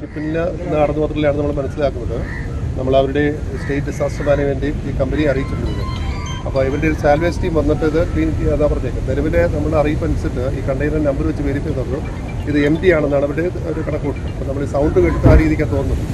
ഷിപ്പിൽ നടന്നു മാത്രമല്ലാണ് നമ്മൾ മനസ്സിലാക്കുന്നത്. നമ്മൾ അവരുടെ സ്റ്റേറ്റ് ഡിസാസ്റ്റർ മാനേജ്മെന്റ് ഈ കമ്പനി അറിയിച്ചിട്ടുണ്ട്. അപ്പോൾ ഇവരുടെ ഒരു സാൽവേജ് ടീം വന്നിട്ട് ഇത് ക്ലീൻ അതാ പറഞ്ഞേക്കും നിലവിലെ നമ്മൾ അറിയിപ്പ് അനുസരിച്ച് ഈ കണ്ടെയ്നർ നമ്പർ വെച്ച് വെരിഫൈ തന്നു ഇത് എം ഡി ആണെന്നാണ് അവരുടെ ഒരു കണക്കൂട്ട് അപ്പോൾ നമ്മൾ സൗണ്ട് കേട്ടിട്ട് ആ രീതിക്ക് തോന്നുന്നു.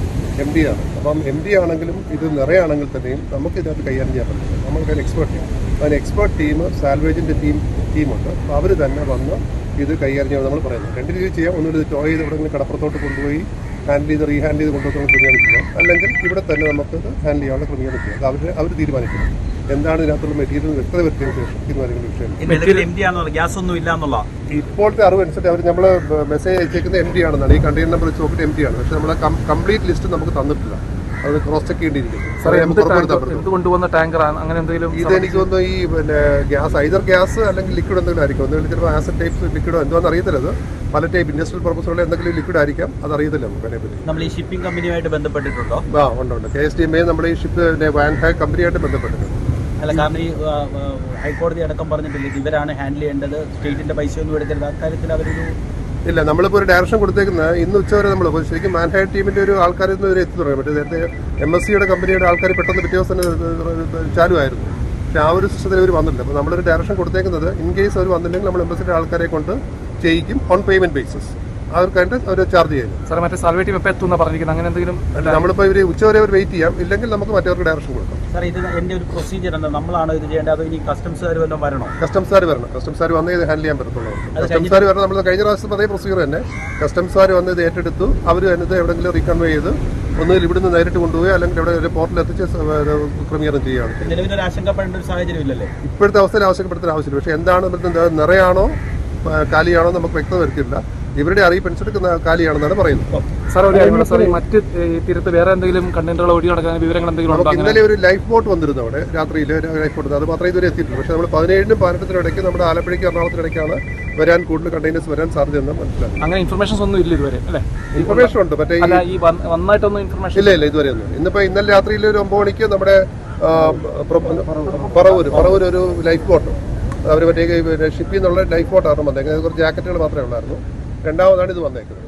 എം ഡി ആണ്. അപ്പം എം ഡി ആണെങ്കിലും ഇത് നിറയാണെങ്കിൽ തന്നെയും നമുക്ക് ഇതിനകത്ത് കൈകാര്യം ചെയ്യാൻ പറ്റും. നമുക്ക് എക്സ്പേർട്ട് ടീം അതിന് എക്സ്പേർട്ട് ടീം സാൽവേജിന്റെ ടീം ടീമുണ്ട് അപ്പോൾ അവർ തന്നെ വന്ന് ഇത് കൈകാര്യം ചെയ്യാൻ നമ്മൾ പറയുന്നത് രണ്ട് രീതിയിൽ ചെയ്യാം. ഒന്നുകൂടി ഇത് ടോയ് ചെയ്ത് ഇവിടെ കടപ്പുറത്തോട്ട് കൊണ്ടുപോയി ഹാൻഡിൽ ചെയ്ത് റീഹാൻഡിൽ ചെയ്ത് കൊണ്ടുപോയി ക്രമീകരണം ചെയ്യാം അല്ലെങ്കിൽ ഇവിടെ തന്നെ നമുക്ക് ഹാൻഡിൽ ചെയ്യാനുള്ള ക്രമീകരണം ചെയ്യാം അത് അവർ അവർ തീരുമാനിക്കണം എന്താണ് ഇതിനകത്തുള്ള മെറ്റീരിയൽ വ്യക്തത വരുത്തിയതിനു ശേഷം തീരുമാനിക്കുന്ന വിഷയം. ഗ്യാസ് ഒന്നും ഇല്ല എന്നുള്ള? ഇപ്പോഴത്തെ അറിവ് അനുസരിച്ച് അവർ നമ്മൾ മെസ്സേജ് അയച്ചേക്കുന്നത് എം ഡി ആണെന്നാണ്. ഈ കണ്ടെയ്നർ നമ്പർ വെച്ച് നോക്കിയിട്ട് എം ഡി ആണ്. പക്ഷേ നമ്മൾ കംപ്ലീറ്റ് ലിസ്റ്റ് നമുക്ക് തന്നിട്ടില്ല. അത് ക്രോസ് ചെക്ക് ചെയ്യേണ്ടിയിരിക്കും എന്ത് നമുക്ക് ടാങ്കർ കൊണ്ടുവന്ന ടാങ്കറാണ് അങ്ങനെ എന്തെങ്കിലും ഇത് എനിക്ക് തോന്നുന്നു ഈ പിന്നെ ഗ്യാസ് ഐതർ ഗ്യാസ് അല്ലെങ്കിൽ ലിക്വിഡ് എന്തെങ്കിലും ആയിരിക്കും. ഒന്നുകിൽ ചിലപ്പോൾ ആസിഡ് ടൈപ്പ് ലിക്വിഡോ എന്തോന്ന് അറിയത്തില്ല പല ടൈപ്പ് ഇൻഡസ്ട്രിയൽ പർപ്പസുള്ള എന്തെങ്കിലും ലിക്വിഡ് ആയിരിക്കാം. അത് അറിയത്തില്ല നമുക്ക് അതിനെപ്പറ്റി നമ്മൾ ഈ ഷിപ്പിംഗ് കമ്പനിയുമായിട്ട് ബന്ധപ്പെട്ടിട്ടുണ്ടോ? ആ ഉണ്ട് ഉണ്ട്. K S D M A നമ്മുടെ ഈ ഷിപ്പ് വാൻ ഹാക് കമ്പനിയായിട്ട് ബന്ധപ്പെട്ടിട്ടുണ്ട്. അല്ല കാരണം ഈ ഹൈക്കോടതി അടക്കം പറഞ്ഞിട്ടില്ല? ഇവരാണ് ഹാൻഡിൽ ചെയ്യേണ്ടത്. സ്റ്റേറ്റിന്റെ പൈസ ഒന്നും എടുക്കരുത്. അക്കാര്യത്തിൽ അവരൊരു ഇല്ല നമ്മളിപ്പോൾ ഒരു ഡയറക്ഷൻ കൊടുത്തേക്കുന്നത് ഇന്ന് ഉച്ചവരെ നമ്മൾ ശരിക്കും മാൻഹായ ടീമിന്റെ ഒരു ആൾക്കാർ ഇന്ന് വരെ എത്തി തുടങ്ങി. മറ്റേ നേരത്തെ എം എസ് സിയുടെ കമ്പനിയുടെ ആൾക്കാർ പെട്ടെന്ന് പിറ്റേ ദിവസം ചാലുമായിരുന്നു പക്ഷേ ആ ഒരു സിസ്റ്റത്തിൽ അവർ വന്നില്ല അപ്പോൾ നമ്മളൊരു ഡയറക്ഷൻ കൊടുത്തേക്കുന്നത് ഇൻ കേസ് അവർ വന്നില്ലെങ്കിൽ നമ്മൾ എംബസിയുടെ ആൾക്കാരെ കൊണ്ട് ചെയ്യിക്കും ഓൺ പേയ്മെന്റ് ബേസിസ് അവർക്കായിട്ട് അവർ ചാർജ് ചെയ്യുന്നു സാറേ മറ്റേ സാൽവേ ടീം എപ്പോൾ എത്തുന്ന പറഞ്ഞിരിക്കുന്നത് അങ്ങനെ എന്തെങ്കിലും അല്ല നമ്മളിപ്പോൾ ഇവർ ഉച്ചവരെ അവർ വെയിറ്റ് ചെയ്യാം. ഇല്ലെങ്കിൽ നമുക്ക് മറ്റവർക്ക് ഡയറക്ഷൻ കൊടുക്കാം. സാർ ഇത് എന്റെ ഒരു പ്രൊസീജിയർ എന്താ? നമ്മളാണ് ഇത് ചെയ്യേണ്ടത്? അതോ ഇനി കസ്റ്റംസുകാർ വല്ലതും വരണോ? കസ്റ്റംസുകാർ വരണം. കസ്റ്റംസുകാർ വന്ന് ഇത് ഹാൻഡിൽ ചെയ്യാൻ പറ്റത്തുള്ളൂ. കസ്റ്റംസ് കസ്റ്റംസുകാർ വരണം നമ്മൾ കഴിഞ്ഞ പ്രാവശ്യം അതേ പ്രൊസീജിയർ തന്നെ. കസ്റ്റംസുകാർ വന്ന് ഇത് ഏറ്റെടുത്തു. അവർ അതിനകത്ത് എവിടെയെങ്കിലും റീകൺവേ ചെയ്ത് ഒന്നുകിൽ ഇവിടുന്ന് നേരിട്ട് കൊണ്ടുപോയി അല്ലെങ്കിൽ ഇവിടെ ഒരു പോർട്ടൽ എത്തിച്ച് ക്രമീകരണം ചെയ്യുകയാണ്. ആശങ്കപ്പെടേണ്ട ഒരു സാഹചര്യം ഇല്ലല്ലേ? ഇപ്പോഴത്തെ അവസ്ഥയിൽ ആവശ്യപ്പെടുത്തുന്ന ആവശ്യമില്ല. പക്ഷേ എന്താണ് നിറയാണോ കാലിയാണോ നമുക്ക് വ്യക്തത വരുത്തില്ല ഇവരുടെ അറിയിപ്പ് അനുസരിച്ച് ന- കാലിയാണെന്നാണ് പറയുന്നത്. സാർ ഒരു കാര്യം സാർ ഈ മറ്റ് തീരത്ത് വേറെ എന്തെങ്കിലും കണ്ടെയ്നറുകൾ ഒഴുകി നടക്കാൻ വിവരങ്ങൾ എന്തെങ്കിലും ഉണ്ടോ അങ്ങനെ? ഇന്നലെ ഒരു ലൈഫ് ബോട്ട് വന്നിരുന്നു അവിടെ രാത്രിയിൽ ലൈഫ് ബോട്ട്. അത് മാത്രമേ ഇതുവരെ എത്തിയിട്ടുള്ളൂ. പക്ഷേ നമ്മൾ പതിനേഴിനും പതിനെട്ടിനും ഇടയ്ക്ക് നമ്മുടെ ആലപ്പുഴയ്ക്ക് എറണാകുളത്തിനിടയ്ക്കാണ് വരാൻ കൂടുതൽ കണ്ടെയ്നേഴ്സ് വരാൻ സാധ്യതയെന്ന് മനസ്സിലാക്കി അങ്ങനെ ഇൻഫർമേഷൻസ് ഒന്നും ഇല്ല ഇതുവരെ അല്ലേ? ഇൻഫർമേഷൻ ഉണ്ട് മറ്റേ ഈ വന്നായിട്ടൊന്നും ഇൻഫർമേഷൻ ഇല്ല ഇല്ല ഇതുവരെ ഒന്നും ഇന്നിപ്പോ ഇന്നലെ രാത്രിയിൽ ഒരു ഒമ്പത് മണിക്ക് നമ്മുടെ പറവൂര് പറവൂര് ഒരു ലൈഫ് ബോട്ട്. അവർ മറ്റേ ഷിപ്പിൽ നിന്നുള്ള ലൈഫ് ബോട്ടാണ് വന്നേക്കുന്നത് കുറച്ച് ജാക്കറ്റുകൾ മാത്രമേ ഉള്ളായിരുന്നു. രണ്ടാമതാണ് ഇത് വന്നേക്കുന്നത്